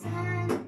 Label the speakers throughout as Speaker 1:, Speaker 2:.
Speaker 1: sun.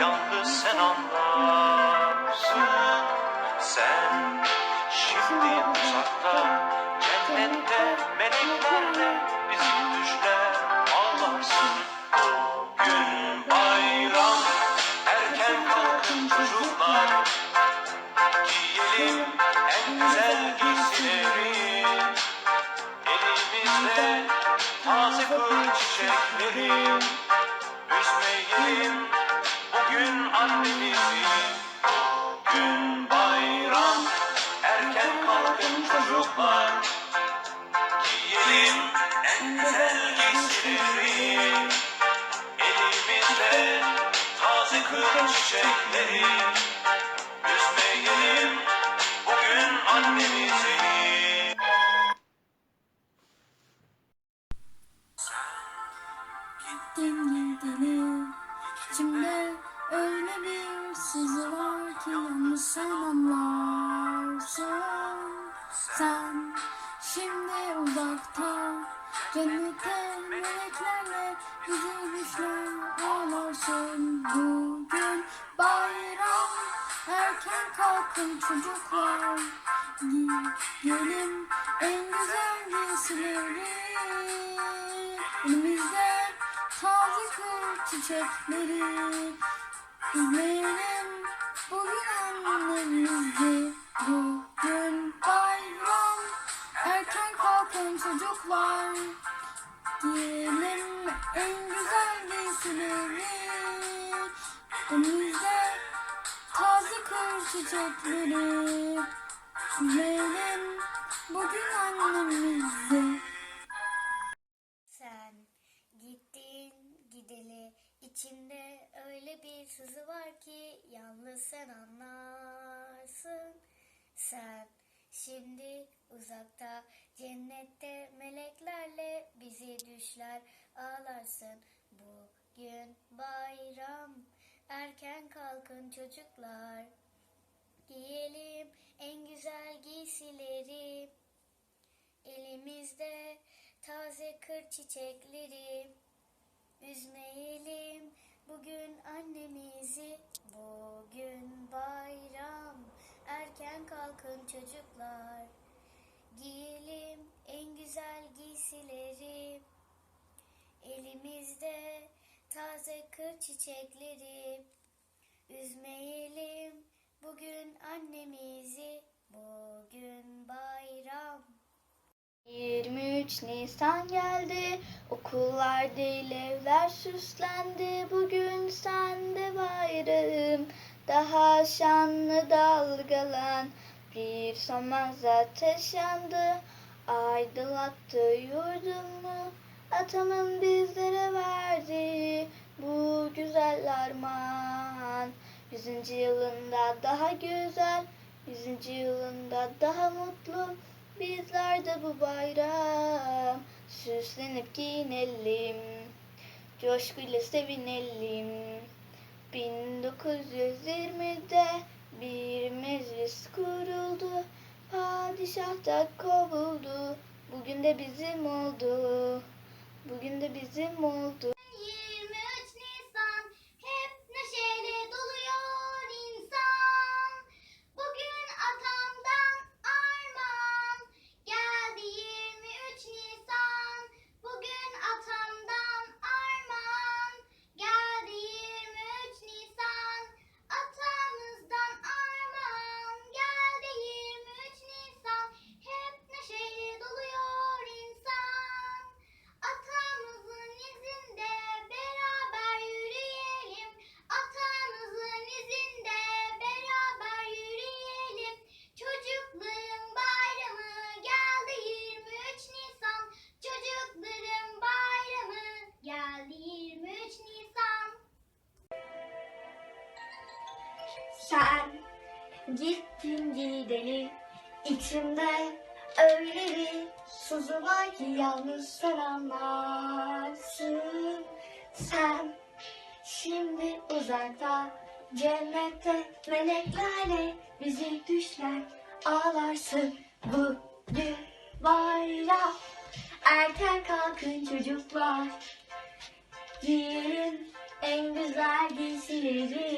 Speaker 1: Yalnız sen anla. sen Şimdi uzakta Cennete meleklerle Bizi güçler ağlarsın Bugün bayram Erken kalkın çocuklar. Giyelim en güzel giysileri.
Speaker 2: Elimizde taze kır çiçekleri.
Speaker 1: İzleyelim bugün annemizde Bugün bayram erken kalkın çocuklar. Giyelim en güzel giysileri Önümüzde taze kır çiçekleri. Üzerim bugün annemizi
Speaker 3: Sen gittin gideli. İçinde öyle bir sızı var ki yalnız sen anlarsın. Sen şimdi uzakta cennette meleklerle bizi düşler ağlarsın. Bugün bayram erken kalkın çocuklar. Giyelim en güzel giysileri. Elimizde taze kır çiçekleri. Üzmeyelim bugün annemizi. Bugün bayram. Erken kalkın çocuklar. Giyelim en güzel giysileri. Elimizde taze kır çiçekleri. Üzmeyelim bugün annemizi. Bugün bayram. 23 Nisan geldi, okullar değil evler süslendi. Bugün sende bayrağım, daha şanlı dalgalan. Bir somaz ateş yandı, aydınlattı yurdumu. Atamın bizlere verdiği bu güzel armağan. Yüzüncü yılında daha güzel, yüzüncü yılında daha mutlu. Bizler de bu bayram süslenip giyinelim. Coşkuyla sevinelim. 1920'de bir meclis kuruldu. Padişah da kovuldu. Bugün de bizim oldu. Bugün de bizim oldu. Sen gittin gideli içimde öyle bir sızı var ki yalnız sen anlarsın. Sen şimdi uzakta cennette meleklerle bizi düşler ağlarsın. Bugün bayram erken kalkın çocuklar. Giyelim en güzel giysileri.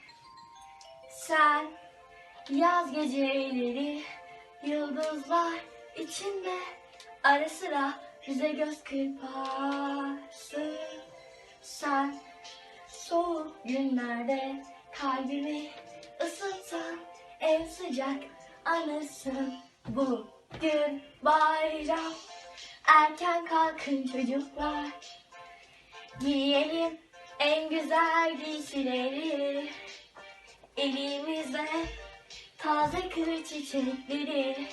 Speaker 3: Sen yaz geceleri yıldızlar içinde ara sıra bize göz kırparsın. Sen soğuk günlerde kalbimi ısıtan en sıcak anısın. Bugün bayram erken kalkın çocuklar. Giyelim en güzel giysileri. Elimizde taze kır çiçekleri.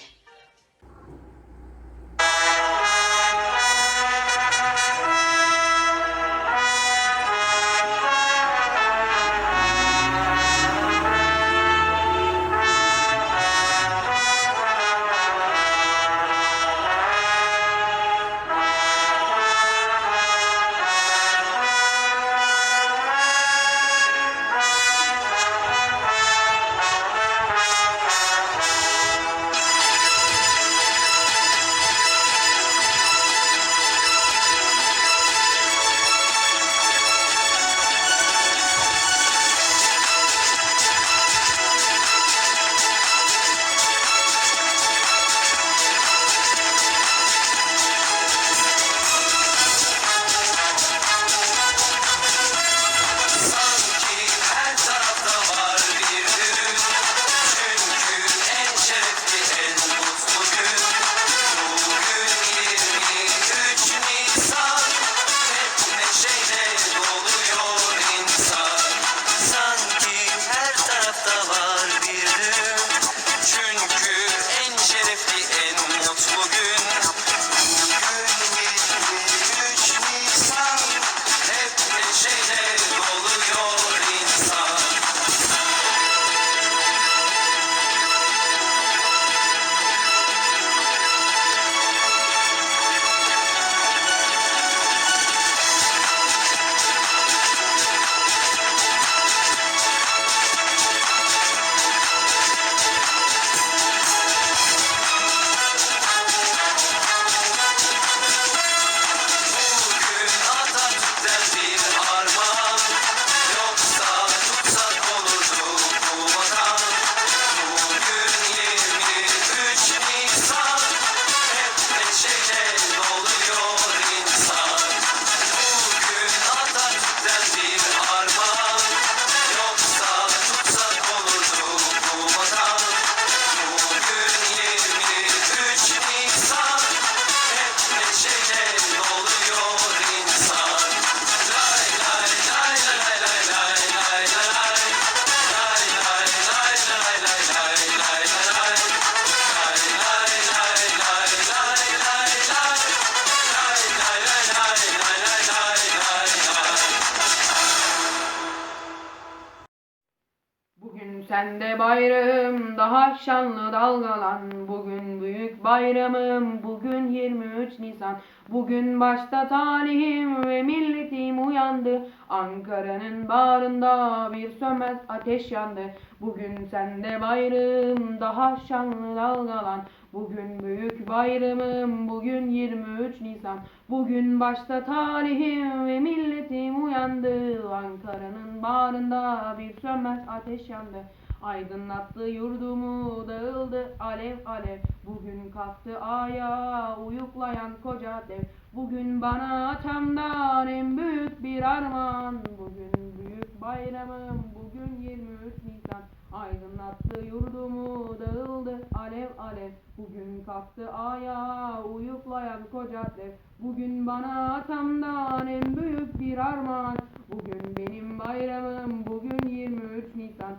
Speaker 4: Bayrağım daha şanlı dalgalan. Bugün büyük bayramım bugün 23 Nisan. Bugün başta talihim ve milletim uyandı. Ankara'nın bağrında bir sönmez ateş yandı. Bugün sende bayrağım daha şanlı dalgalan. Bugün büyük bayramım bugün 23 Nisan. Bugün başta talihim ve milletim uyandı. Ankara'nın bağrında bir sönmez ateş yandı Aydınlattı yurdumu dağıldı alev alev. Bugün kalktı aya uyuklayan koca dev. Bugün bana atamdan en büyük bir armağan. Bugün büyük bayramım bugün 23 Nisan. Aydınlattı yurdumu dağıldı alev alev. Bugün kalktı aya uyuklayan koca dev. Bugün bana atamdan en büyük bir armağan. Bugün benim bayramım bugün 23 Nisan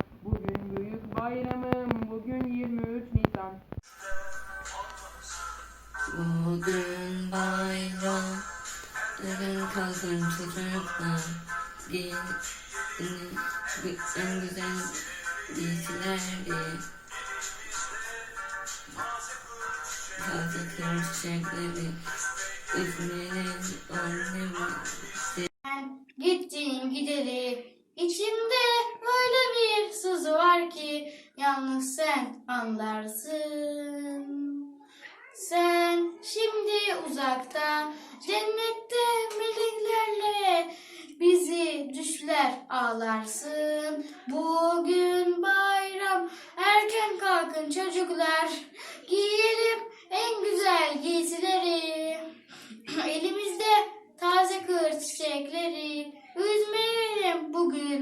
Speaker 4: bayramım bugün 23 Nisan
Speaker 5: Bugün bayram, yarın kalkın çocuklar. Giyin en güzel giysileri. Taze kır çiçekleri, annemi.
Speaker 1: Sen gittin gideli içimde öyle bir sızı var ki yalnız sen anlarsın. Sen şimdi uzakta cennette meleklerle bizi düşler ağlarsın. Bugün bayram erken kalkın çocuklar giyelim en güzel giysileri. Elimizde taze kır çiçekleri üzmeyelim bugün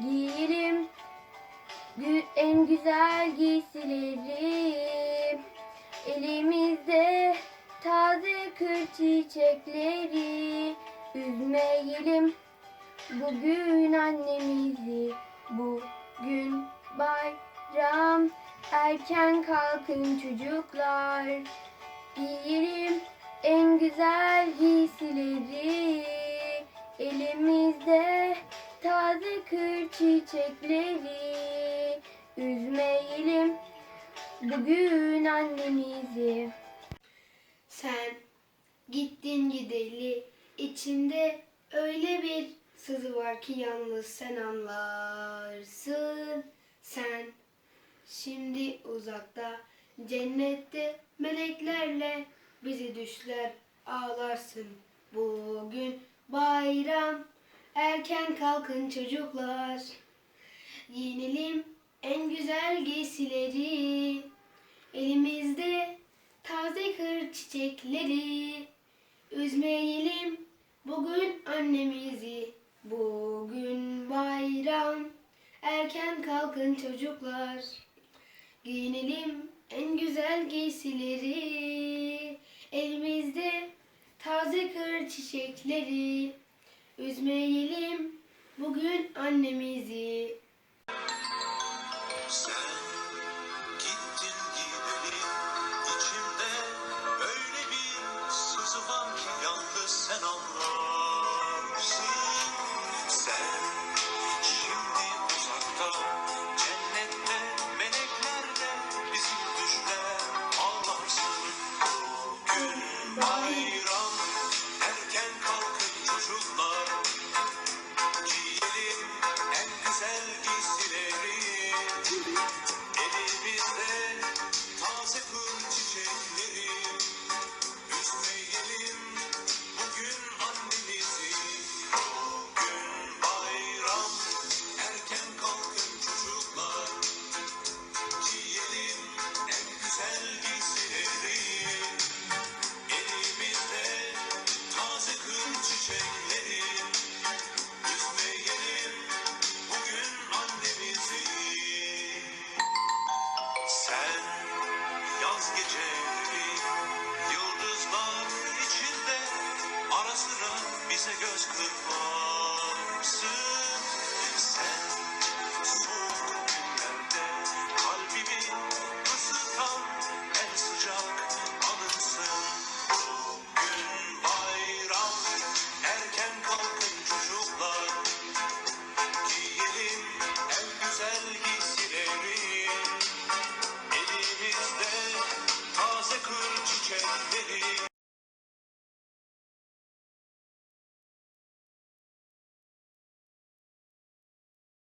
Speaker 6: giyelim Gü- en güzel giysileri elimizde taze kır çiçekleri. Üzmeyelim. Bugün annemizi bugün bayram. Erken kalkın çocuklar. Giyelim en güzel giysileri. Elimizde çiçekleri üzmeyelim bugün annemizi.
Speaker 7: Sen gittin gideli içinde öyle bir sızı var ki yalnız sen anlarsın. Sen şimdi uzakta cennette meleklerle bizi düşler ağlarsın. Bugün bayram erken kalkın çocuklar. Giyinelim en güzel giysileri. Elimizde taze kır çiçekleri. Üzmeyelim bugün annemizi. Bugün bayram. Erken kalkın çocuklar. Giyinelim en güzel giysileri. Elimizde taze kır çiçekleri. Üzmeyelim bugün annemizi.
Speaker 2: Sen